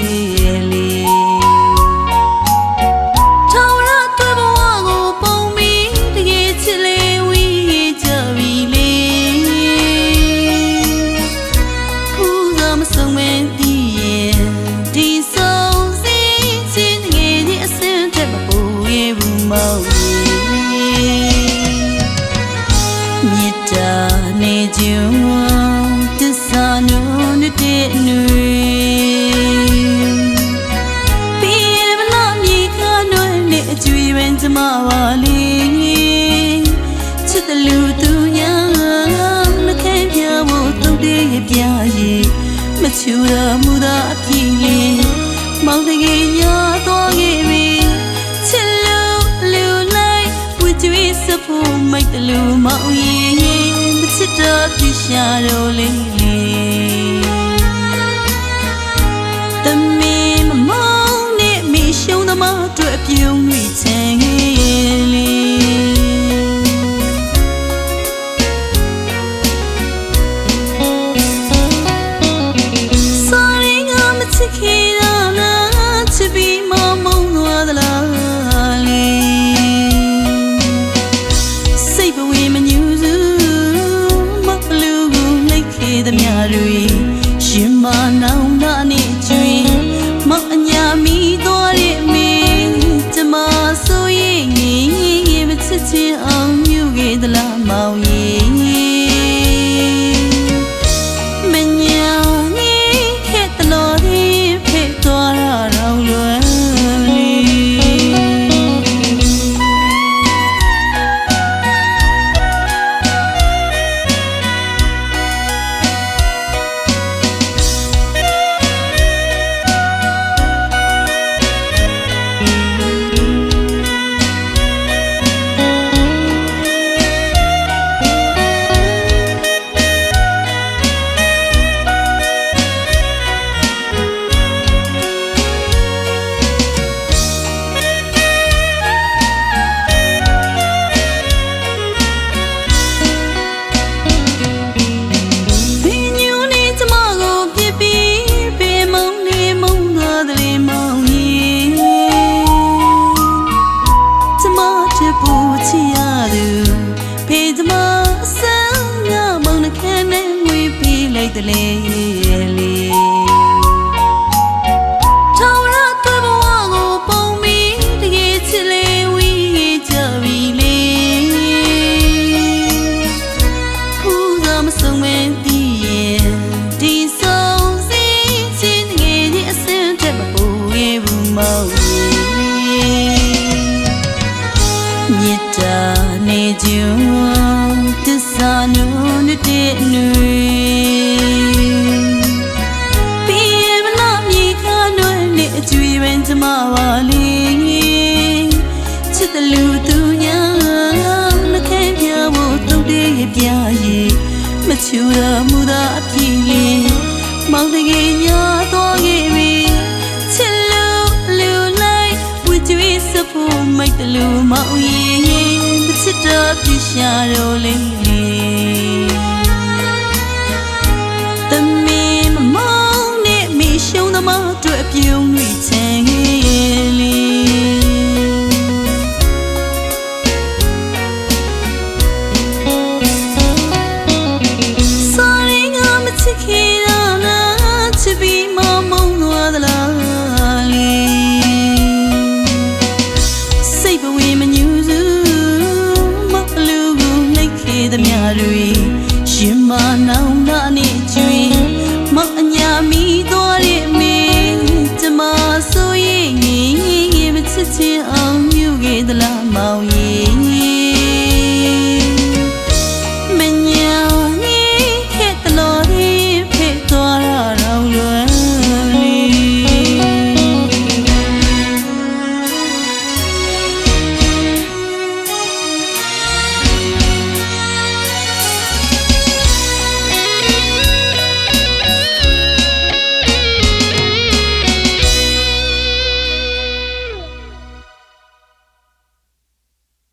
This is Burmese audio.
တလေလေထောင်ရတွေ့ဘဝကိုပုံပြီးတကယ်ချစ်လေဝီကြပြီလေဖူးသောမဆုံးမတည်ရဲ့ဒီဆုံးစီချင်းငယ်ကြီးအစင်းတဲ့မပူရဲ့ဘူးမောင်မြေတာနေကြုံတစ္ဆာနုတဲ့နွေ နဲ့အကျွေးပင်ကျမပါလေချစ်တယ်လူသူညာမခဲပြဖို့တုတ်တည်းရပြရဲ့မချူရမှုသာအပြည့်လေးမောင်တကယ်ညာသွားခဲ့ပြီချစ်လူလူလိုက်ဝစ်ကျွေးစဖို့မိုက်တယ်လူမောင်ရဲ့မချစ်တော့ပြရှာတော့လေး နှိတ်ခဲ့သမျှတွေရှင်မနောင်နာနေကျွေမောင်အညာမီသွားတဲ့မင်းကျမဆိုရင်မချစ်ချင်အောင်မြူခဲ့သလားမောင် လိုက်တယ်လေလေထောင်ရတွေ့ဘဝကိုပုံပြီးတကယ်ချစ်လေဝီကြပြီလေဖူးသောမဆုံးမတည်ရဲ့ဒီဆုံးစီချင်းငယ်ကြီးအစင်းတဲ့မပူရဲ့ဘူးမောင်မြေတာနေကြုံတစ္ဆာနုတဲ့နွေ အကျွေးပင်ကျမပါလေချစ်တယ်လူသူညာမခဲပြဖို့တုတ်တည်းရပြရဲ့မချူရမှုသာအပြည့်လေးမောင်တကယ်ညာသွားခဲ့ပြီချစ်လူလူလိုက်ဝစ်ကျွေးစဖို့မိုက်တယ်လူမောင်ရဲ့မချစ်တော့ပြရှာတော့လေ ရှင်မနောင်နာနေကျွေမအညာမီသွားတဲ့မင်းကျမဆိုရင်မချစ်ချင်အောင်မြူခဲ့သလားမောင်